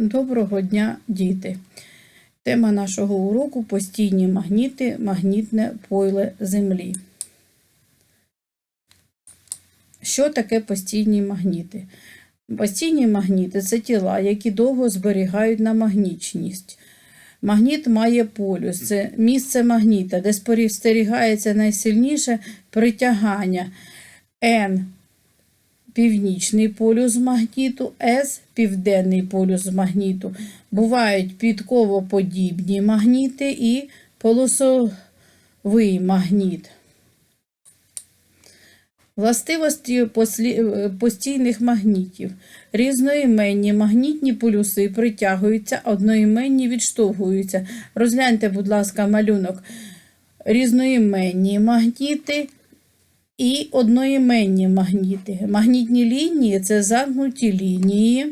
Доброго дня, діти! Тема нашого уроку постійні магніти, магнітне поле Землі. Що таке постійні магніти? Постійні магніти це тіла, які довго зберігають намагнічність. Магніт має полюс, це місце магніта, де спостерігається найсильніше притягання N північний полюс магніту, С південний полюс магніту. Бувають підковоподібні магніти і полосовий магніт. Властивості постійних магнітів. Різноіменні магнітні полюси притягуються, одноіменні відштовхуються. Розгляньте, будь ласка, малюнок. Різноіменні магніти і одноіменні магніти. Магнітні лінії це замкнуті лінії.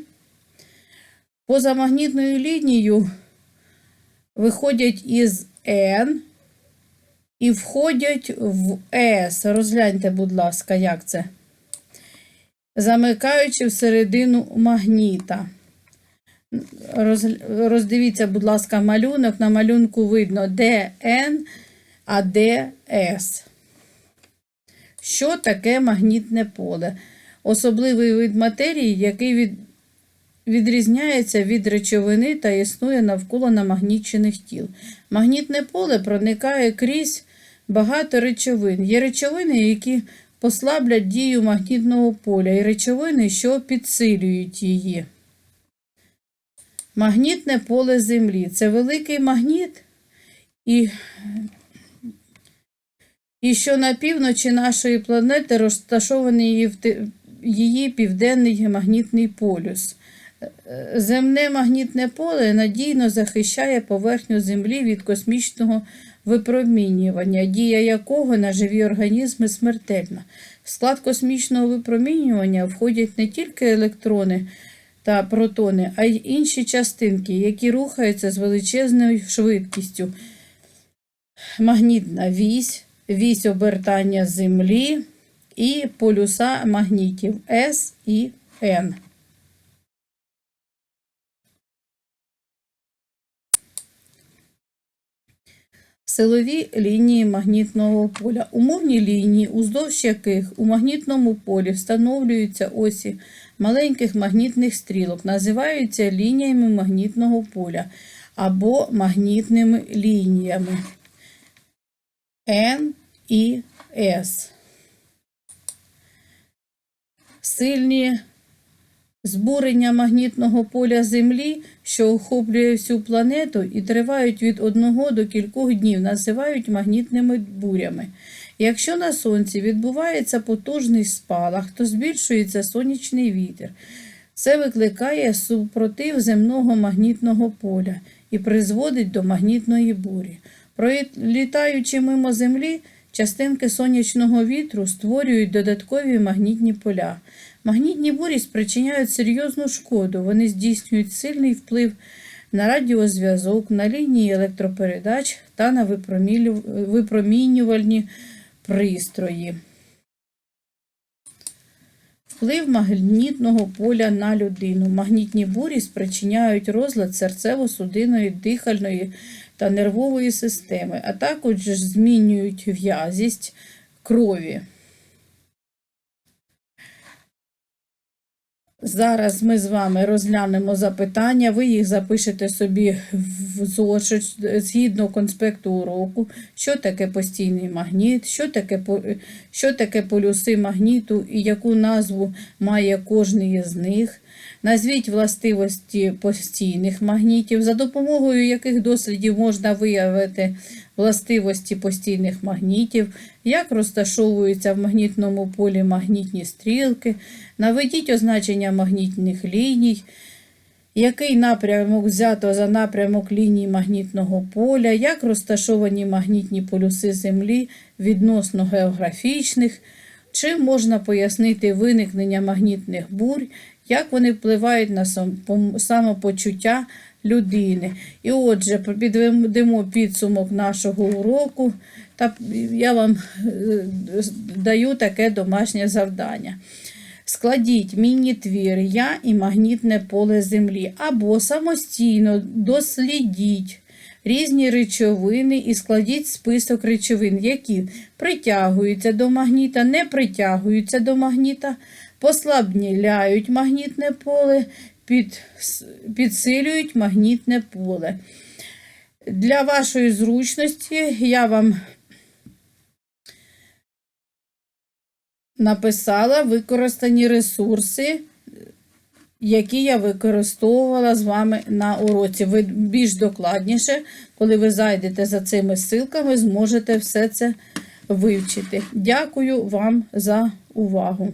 Поза магнітною лінією виходять із N і входять в S. Розгляньте, будь ласка, як це. Замикаючи всередину магніта. Роз- Роздивіться, будь ласка, малюнок. На малюнку видно, де N, а де S. Що таке магнітне поле? Особливий вид матерії, який від, відрізняється від речовини та існує навколо намагнічених тіл. Магнітне поле проникає крізь багато речовин. Є речовини, які послаблять дію магнітного поля, і речовини, що підсилюють її. Магнітне поле Землі це великий магніт, і і що на півночі нашої планети розташований її, її південний магнітний полюс. Е, Земне магнітне поле надійно захищає поверхню Землі від космічного випромінювання, дія якого на живі організми смертельна. В склад космічного випромінювання входять не тільки електрони та протони, а й інші частинки, які рухаються з величезною швидкістю магнітна вісь, вісь обертання Землі і полюса магнітів С і Н. Силові лінії магнітного поля. Умовні лінії, уздовж яких у магнітному полі встановлюються осі маленьких магнітних стрілок, називаються лініями магнітного поля або магнітними лініями. N і S. Сильні збурення магнітного поля Землі, що охоплює всю планету і тривають від одного до кількох днів, називають магнітними бурями. Якщо на Сонці відбувається потужний спалах, то збільшується сонячний вітер. Це викликає супротив земного магнітного поля і призводить до магнітної бурі. Пролітаючи мимо Землі, частинки сонячного вітру створюють додаткові магнітні поля. Магнітні бурі спричиняють серйозну шкоду. Вони здійснюють сильний вплив на радіозв'язок, на лінії електропередач та на випромінювальні пристрої. Вплив магнітного поля на людину. Магнітні бурі спричиняють розлад серцево-судинної, дихальної та нервової системи, а також змінюють в'язість крові. Зараз ми з вами розглянемо запитання. Ви їх запишете собі в зошит згідно конспекту уроку. Що таке постійний магніт, що таке, що таке полюси магніту і яку назву має кожний із них. Назвіть властивості постійних магнітів, за допомогою яких дослідів можна виявити властивості постійних магнітів, як розташовуються в магнітному полі магнітні стрілки, наведіть означення магнітних ліній, який напрямок взято за напрямок лінії магнітного поля, як розташовані магнітні полюси Землі відносно географічних, чим можна пояснити виникнення магнітних бурь, як вони впливають на самопочуття людини. І отже, підведемо підсумок нашого уроку, та я вам е, даю таке домашнє завдання. Складіть міні-твір Я і магнітне поле Землі або самостійно дослідіть різні речовини і складіть список речовин, які притягуються до магніта, не притягуються до магніта, послабляють магнітне поле, під, підсилюють магнітне поле. Для вашої зручності я вам написала використані ресурси, які я використовувала з вами на уроці. Ви більш докладніше, коли ви зайдете за цими ссылками, зможете все це вивчити. Дякую вам за увагу.